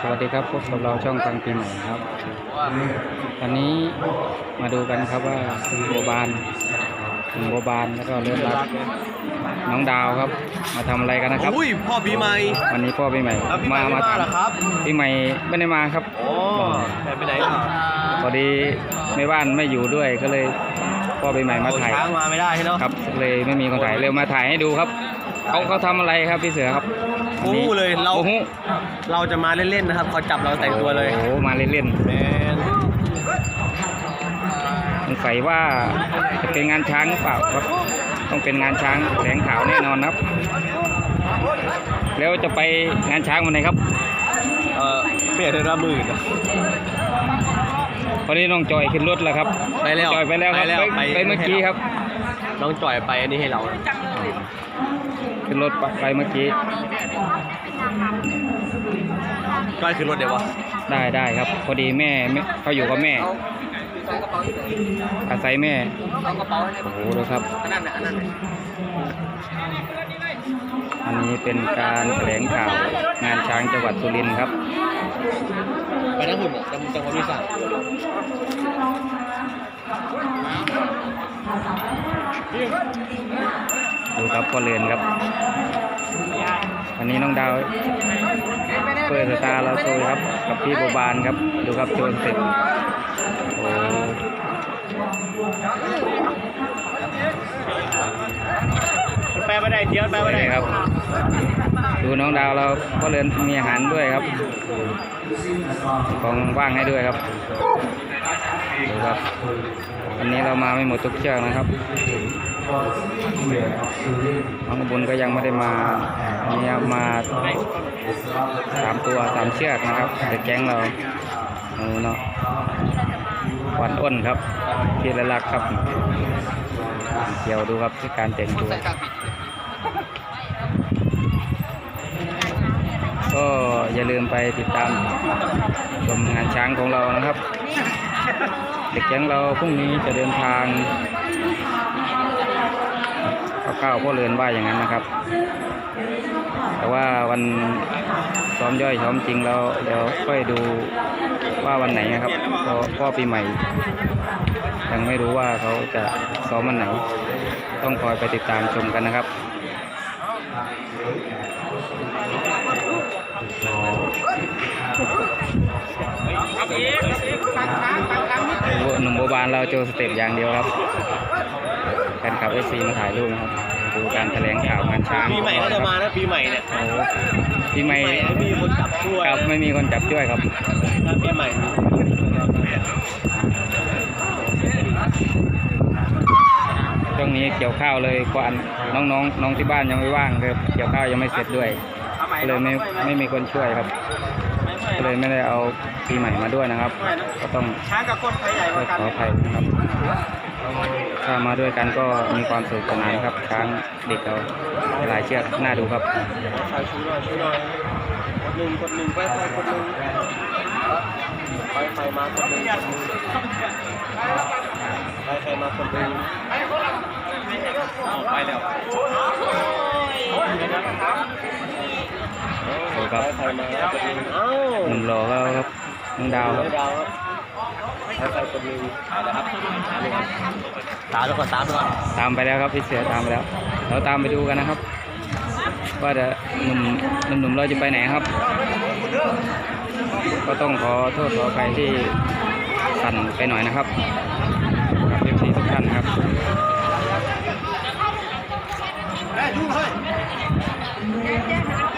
สวัสดีครับพบกับเราช่องฟังปีใหม่ครับวันนี้มาดูกันครับว่าโบบานหนุ่มโบบานแล้วก็เลือดรักน้องดาวครับ มาทำอะไรกันนะครับอุ้ยพ่อปีใหม่วันนี้พ่อปีใหม่แล้วพี่ใหม่มาไม่มามาถามเหรอครับปีใหม่ไม่ได้มาครับโอ้แต่ไปไหนอะพอดีไม่บ้านไม่อยู่ด้วยก็เลยพ่อปีใหม่มาถ่ายช้างมาไม่ได้ใช่เนาะครับเลยไม่มีคนถ่ายเร็วมาถ่ายให้ดูครับ เขาเขาทำอะไรครับพี่เสือครับโอ้โหเลยเรา โอ้โหเราจะมาเล่นๆนะครับเขาจับเราแต่งตัวเลยโอ้โหมาเล่นแมนๆสงสัยว่าจะเป็นงานช้างหรือเปล่าครับ ต้องเป็นงานช้างแถลงข่าวแน่นอนครับ แล้วจะไปงานช้างวันไหนครับเออเปลี่ยนเป็นละหมื่นอะพอดีน้องจอยขึ้นรถแล้วครับไปแล้วจอยไปแล้วครับไปแล้วไป ไปไปเมื่อกี้ครับ น้องจ่อยไปอันนี้ให้เรา ขึ้นรถไปไปเมื่อกี้จ่อยขึ้นรถเดี๋ยววะได้ได้ได้ครับ พอดีแม่แม่เขาอยู่กับแม่อาศัยแม่โอ้โหดูครับอันนี้เป็นการแถลงข่าวงานช้างจังหวัดสุรินทร์ครับ ไปนั่งหุ่นอะจังจังหวัดวิสา ดูครับพ่อเรือนครับ อันนี้น้องดาวเปิดสตาร์เราโชว์ครับ กับพี่โบบานครับ ดูครับโจนเสร็จโอ้แปลไม่ได้เที่ยวแปลไม่ได้นี่ครับ ดูน้องดาวเราพ่อเรือนมีอาหารด้วยครับ ของว่างให้ด้วยครับดูครับอันนี้เรามาไม่หมดทุกเชือกนะครับ น้องบุญก็ยังไม่ได้มาอันนี้มาสามตัวสามเชือกนะครับเด็กแก๊งเราโอ้เนาะวันอ้นครับที่ละลักครับ เกี่ยวดูครับที่การแต่งตัวก็อย่าลืมไปติดตามชมงานช้างของเรานะครับ เด็กแก๊งเราพรุ่งนี้จะเดินทาง เข้าวพ่อเรือนว่าอย่างนั้นนะครับ แต่ว่าวันซ้อมย่อยซ้อมจริงเราเดี๋ยวค่อยดูว่าวันไหนนะครับเพราะพ่อปีใหม่ ยังไม่รู้ว่าเขาจะซ้อมวันไหน ต้องคอยไปติดตามชมกันนะครับหนุ่มโบบานเราโจสเต็ปอย่างเดียวครับ แฟนคลับเอซีมาถ่ายรูปนะครับดูการแถลงข่าวงานช้างปีใหม่ก็จะมานะปีใหม่เนี่ยโอ้โหปีใหม่ไม่มีคนจับช่วยครับไม่มีคนจับช่วยครับถ้าปีใหม่ช่วงนี้เกี่ยวข้าวเลยกวนน้องๆน้องที่บ้านยังไม่ว่างเลยเกี่ยวข้าวยังไม่เสร็จด้วยก็เลยไม่ไม่มีคนช่วยครับก็เลยไม่ได้เอาปีใหม่มาด้วยนะครับ ก็ต้องช้างกับคนไทยใหญ่ขออภัยนะครับ ถ้ามาด้วยกันก็มีความสุขสนานครับช้างเด็กเราหลายเชือกน่าดูครับใส่ชูหน่อยชูหน่อยคนหนึ่งคนหนึ่งไปไปคนหนึ่งไปใครมาคนหนึ่งไปใครมาคนหนึ่งไปแล้วดูครับไปใครมาคนหนึ่งหนุ่มหล่อครับน้องดาวครับ ดาวครับไปใครคนหนึ่งนะครับตามดูก่อนตามดูก่อนตามไปแล้วครับพี่เสือตามไปแล้ว เราตามไปดูกันนะครับ ว่าจะหนุ่มหนุ่มหนุ่มเราจะไปไหนครับ ก็ต้องขอโทษขออภัยที่สั่นไปหน่อยนะครับกับเอฟซีทุกท่านครับ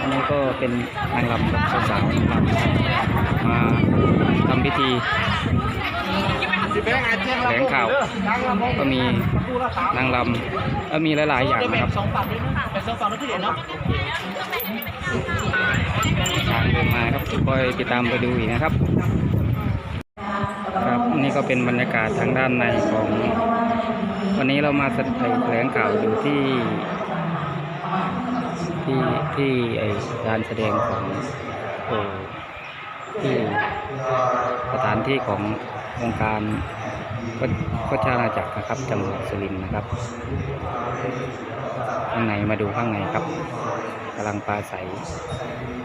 อันนี้ก็เป็นนางรำสาวๆมาทำพิธี แถลงข่าว ก็มีนางรำก็มีหลายๆอย่างนะครับสองฝั่งด้วยนะเป็นสองฝั่งด้วยที่เด่นเนาะทางเดินมาครับคอยติดตามไปดูอีกนะครับ ครับนี่ก็เป็นบรรยากาศทางด้านในของ วันนี้เรามาแถลงข่าวอยู่ที่ที่ที่ไอการแสดงของโอที่สถานที่ของ องค์การพระชาอาจักรนะครับจังหวัดสุรินทร์นะครับ ข้างในมาดูข้างในครับกำลังปลาใส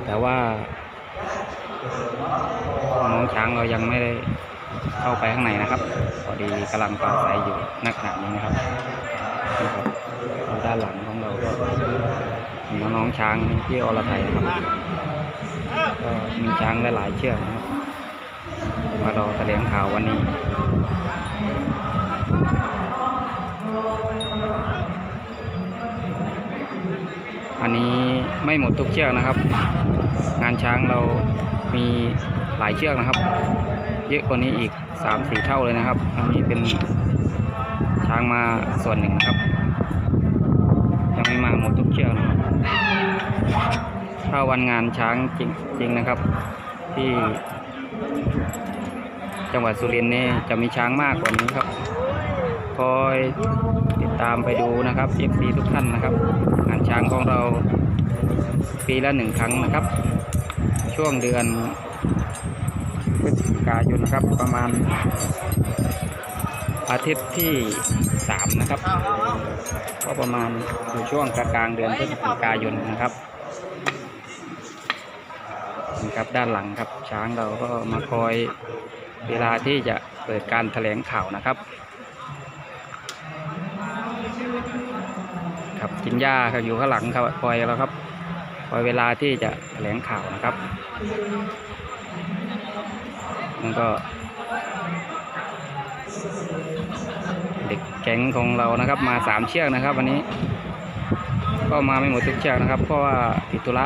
แต่ว่าน้องช้างเรายังไม่ได้เข้าไปข้างในนะครับ พอดีกำลังปราศัยอยู่นักขณะนี้นะครับนะครับด้านหลังของเราก็น้องช้างที่อรไทยครับก็มีช้างหลายๆเชือกนะครับ มารอแถลงข่าววันนี้อันนี้ไม่หมดทุกเชือกนะครับ งานช้างเรามีหลายเชือกนะครับ เยอะกว่านี้อีกสามสี่เท่าเลยนะครับ อันนี้เป็นช้างมาส่วนหนึ่งนะครับ ยังไม่มาหมดทุกเชือกนะครับถ้าวันงานช้างจริงๆนะครับ ที่ จังหวัดสุรินทร์นี่จะมีช้างมากกว่านี้ครับคอยติดตามไปดูนะครับ FC ทุกท่านนะครับงานช้างของเราปีละหนึ่งครั้งนะครับ ช่วงเดือนพฤศจิกายนนะครับประมาณอาทิตย์ที่สามนะครับ ก็ประมาณอยู่ช่วงกลางเดือนพฤศจิกายนนะครับนี่ครับด้านหลังครับช้างเราก็มาคอย เวลาที่จะเปิดการแถลงข่าวนะครับครับกินหญ้าครับอยู่ข้างหลังครับคอยแล้วครับคอยเวลาที่จะแถลงข่าวนะครับนั่นก็ เด็กแก๊งของเรานะครับ มาสามเชือกนะครับ วันนี้ ก็มาไม่หมดทุกเชือกนะครับ เพราะว่าติดธุระ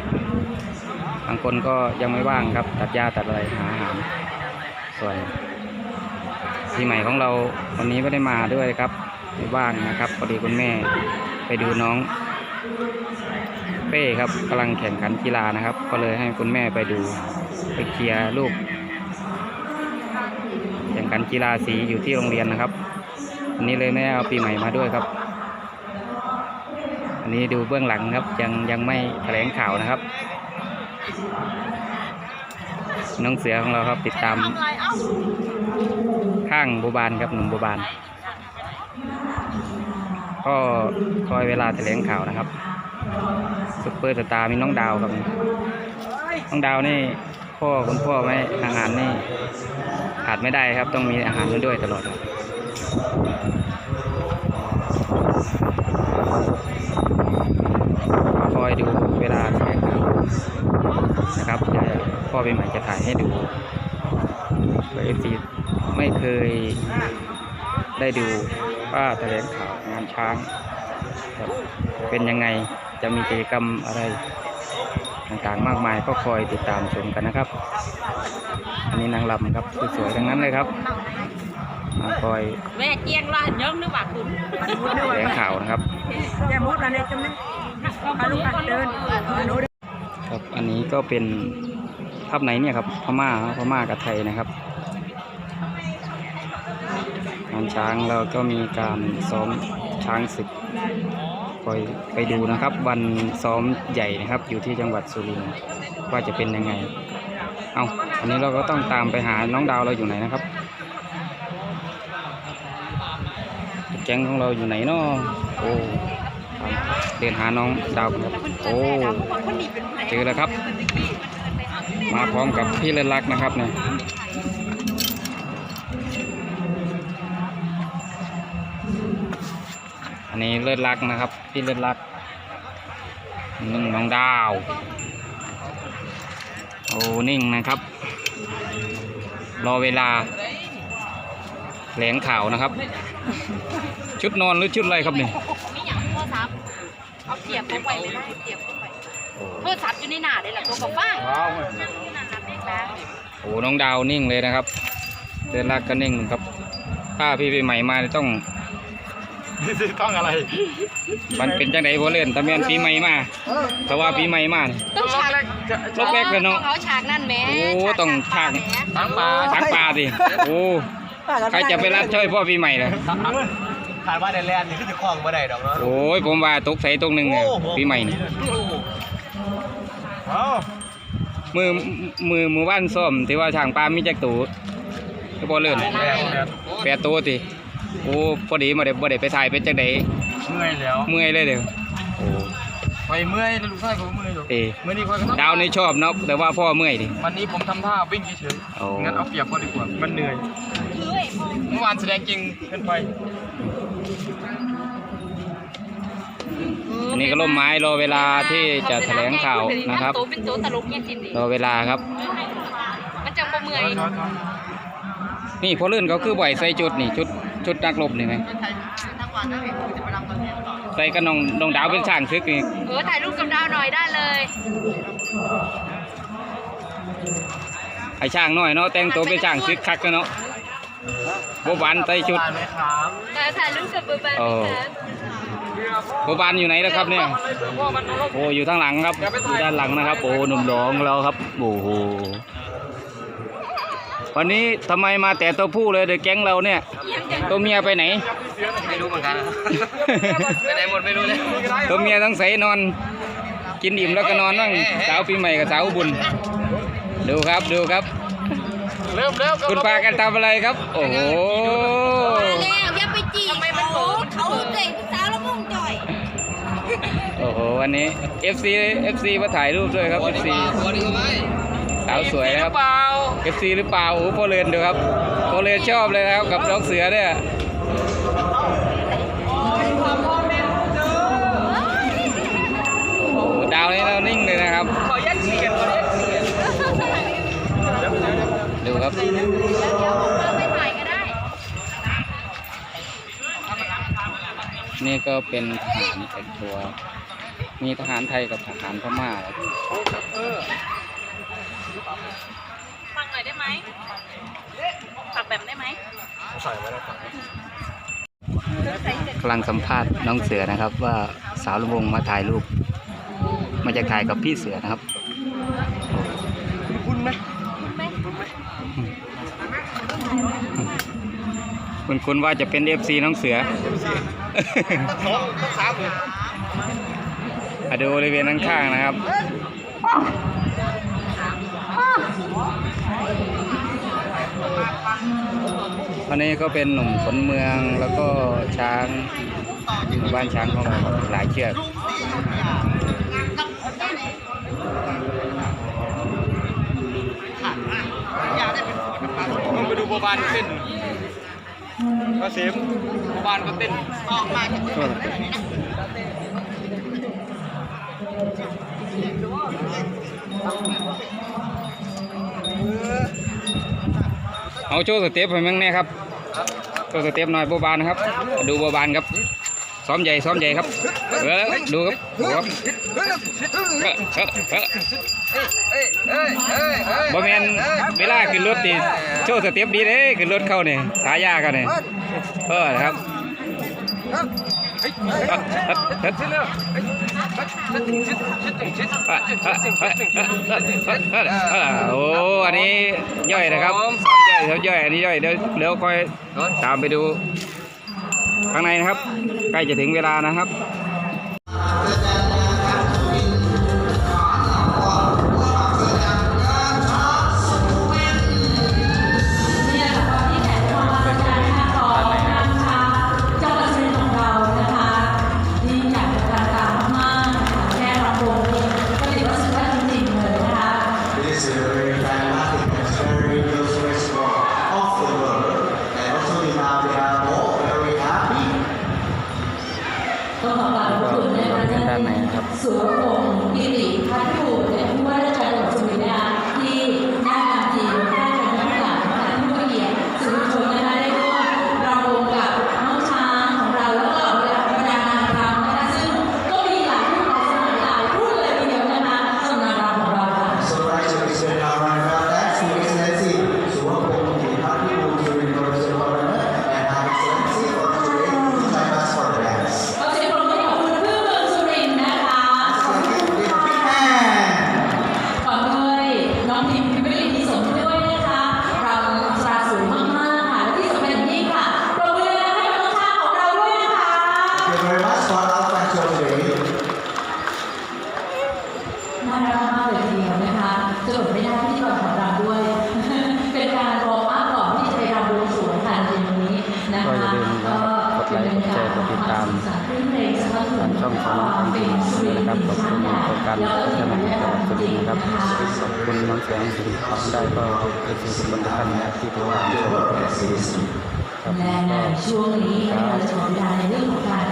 บางคนก็ยังไม่ว่างครับ ตัดหญ้าตัดอะไรหาอาหาร ส่วนปีใหม่ของเราวันนี้ไม่ได้มาด้วยครับไม่ว่างนะครับพอดีคุณแม่ไปดูน้องเป้ครับกำลังแข่งขันกีฬานะครับ ก็เลยให้คุณแม่ไปดูไปเคลียร์ลูก แข่งขันกีฬาสีอยู่ที่โรงเรียนนะครับอันนี้เลยไม่ได้เอาปีใหม่มาด้วยครับอันนี้ดูเบื้องหลังครับยังยังไม่แถลงข่าวนะครับ น้องเสือของเราครับติดตาม ข้างบูบานครับหนุ่มบูบาน ก็คอยเวลาแถลงข่าวนะครับซุปเปอร์สตาร์มีน้องดาวครับ น้องดาวนี่พ่อคุณพ่อไม่อาหารนี่ขาดไม่ได้ครับ ต้องมีอาหารมาด้วยตลอดครับคอยดูเวลาแถลงข่าว นะครับจะพ่อเป็นใหม่จะถ่ายให้ดูเอฟซีไม่เคยได้ดูว่าแถลงข่าวงานช้างครับเป็นยังไงจะมีกิจกรรมอะไรต่างๆมากมายก็คอยติดตามชมกันนะครับ อันนี้นางลำครับสวยๆทั้งนั้นเลยครับมาคอยแม่เกียงละเยิ้มนึกว่าคุณแถลงข่าวนะครับอย่ามุดอะไรจำนึกพาลูกหัดเดินหนู ครับอันนี้ก็เป็นภาพไหนเนี่ยครับพม่าพม่ากับไทยนะครับงานช้างเราก็มีการซ้อมช้างศึกคอยไปดูนะครับ วันซ้อมใหญ่นะครับ อยู่ที่จังหวัดสุรินทร์ว่าจะเป็นยังไง เอาอันนี้เราก็ต้องตามไปหาน้องดาวเราอยู่ไหนนะครับ แก๊งของเราอยู่ไหนเนาะโอ้ เดินหาน้องดาวครับโอ้เจอแล้วครับ มาพร้อมกับพี่เลิศรักนะครับเนี่ยอันนี้เลิศรักนะครับ พี่เลิศรักนึ่งน้องดาว โอ้นิ่งนะครับ รอเวลาแถลงข่าวนะครับ ชุดนอนหรือชุดอะไรครับเนี่ย สียบเข้าไปไม่ได้เสียบเข้าไปโทรศัพท์อยู่ในหน้าเลยแหละตัวกับฟ้างนั่งที่นั่นนะแม่แป๊บโอ้น้องดาวนิ่งเลยนะครับเดินลากก็นิ่งครับ ถ้าพี่ปีใหม่มาต้องต้องอะไร มันเป็นจังไดบ่เล่นแต่แม่นปีใหม่มาแต่ว่าปีใหม่มานี่ต้องฉากรอบแรกเลยเนาะต้องเอาฉากนั่นแหม่โอ้ต้องฉากทั้งปลาทักปลาสิโอ้ใครจะไปรับช่วยพ่อปีใหม่ล่ะ ขาดว่าในแลนด์นี่คือจะคล้องมาได้ดอกเนาะโอ้ยผมว่าตกใส่ตรงหนึ่งเนี่ยปีใหม่นี่เอ้ามือมือมือว่านส้มที่ว่าช่างปลามีจักตูก็บ่เลื่อนแม่เนี่ยแปดตัวติโอ้พอดีมาได้บ่ได้ไปถ่ายเป็นจังไดเมื่อยแล้วเมื่อยเลยเดี๋ยวโอ้ไปเมื่อยแล้วลูกชายผมเมื่อยอยู่เอเมื่อนี้คอยดาวนี่ชอบเนาะแต่ว่าพ่อเมื่อยดิวันนี้ผมทำท่าวิ่งเฉยโอ้ๆงั้นเอาเปรียบก็ดีกว่ามันเหนื่อยคือไอ้พ่อเมื่อวานแสดงจริงเกินไป อันนี้ก็ร่มไม้รอเวลาที่จะแถลงข่าวนะครับ โตเป็นโตตลกเนี่ยสิดิรอเวลาครับ มันจังบ่เมื่อยนี่พอลื่นเขาคือบ่อยใส่ชุดนี่ชุดชุดนักรบนี่ไหมใส่กระนองนองดาวเป็นช่างซึกนี่เออถ่ายรูปกับดาวหน่อยได้เลยไอช่างน้อยเนาะแต่งตัวเป็นช่างซึกคักกันเนาะ โบบานใส่ชุดตายไหมครับแต่ถ่ายรูปกับเบอร์แบนโอ้โบบานอยู่ไหนแล้วครับเนี่ยพ่อมันนรกโอ้อยู่ทางหลังครับอยู่ด้านหลังนะครับ โอ้หนุ่มหลองเราครับ โอ้โห วันนี้ทำไมมาแต่ตัวผู้เลยเดอะแก๊งเราเนี่ย ตัวเมียไปไหน ไม่รู้เหมือนกันไปไหนหมดไม่รู้เลยตัวเมียต้องใส่นอน กินอิ่มแล้วก็นอนบ้างสาวปีใหม่กับสาวบุญ ดูครับดูครับ เริ่มเริ่มคุณปากันทำอะไรครับ โอ้โหแล้วอย่าไปจีบเขาเขาเด็กสาวแล้วมุ่งจ่อย โอ้โหวันนี้ FC FC มาถ่ายรูปด้วยครับ FC ตัวนี้ก็ไม่สาวสวยนะครับเปล่า FC หรือเปล่าโอ้โหพ่อเรือนดูครับพ่อเรือนชอบเลยนะครับกับน้องเสือเนี่ยโอ้โหดาวนี้เรานิ่งเลยนะครับ ครับเดี๋ยวผมเอาไปถ่ายก็ได้นี่ก็เป็นทหารแต่งตัว มีทหารไทยกับทหารพม่าครับฟังหน่อยได้ไหมฝักแบบได้ไหมใส่ไว้แล้วครับกำลังสัมภาษณ์น้องเสือนะครับ ว่าสาวลำวงมาถ่ายรูป มาจะถ่ายกับพี่เสือนะครับ คุณคุณว่าจะเป็นเอฟซีน้องเสือสองต้องสามเลยมาดูบริเวณข้างๆนะครับวันนี้ก็เป็นหนุ่มขนเมืองแล้วก็ช้างหมู่บ้านช้างของเราครับหลายเชือกมึงไปดูบัวบานเต้น ก็เสียมบัวบานก็เต้นเอาโชว์สเต็ปให้มึงแน่ครับโชว์สเต็ปหน่อยโบบานครับ ดูโบบานครับซ้อมใหญ่ซ้อมใหญ่ครับเออดูครับดูครับเอเออเออเอ้ยเอ้ยเอ้ยเอ้ยบ่แมนเวลาขึ้นรถนี่โชว์สเต็ปดีเด้ขึ้นรถเข้านี่ฉายาเขานี่ย เออนะครับโอ้อันนี้ย่อยนะครับซ้อมย่อยซ้อมย่อยอันนี้ย่อยเดี๋ยวเดี๋ยวค่อยตามไปดูข้างในนะครับ ใกล้จะถึงเวลานะครับ ช่องของน้องจริงนะครับขอบคุณโครงการพัฒนาจังหวัดสุรินทร์นะครับขอบคุณน้องแสงสุรินทร์ได้ก็เป็นสิ่งทุกคนทุกท่านะครับที่ติดตามชมครับและในช่วงนี้เราจะขอเวลาในเรื่องของการ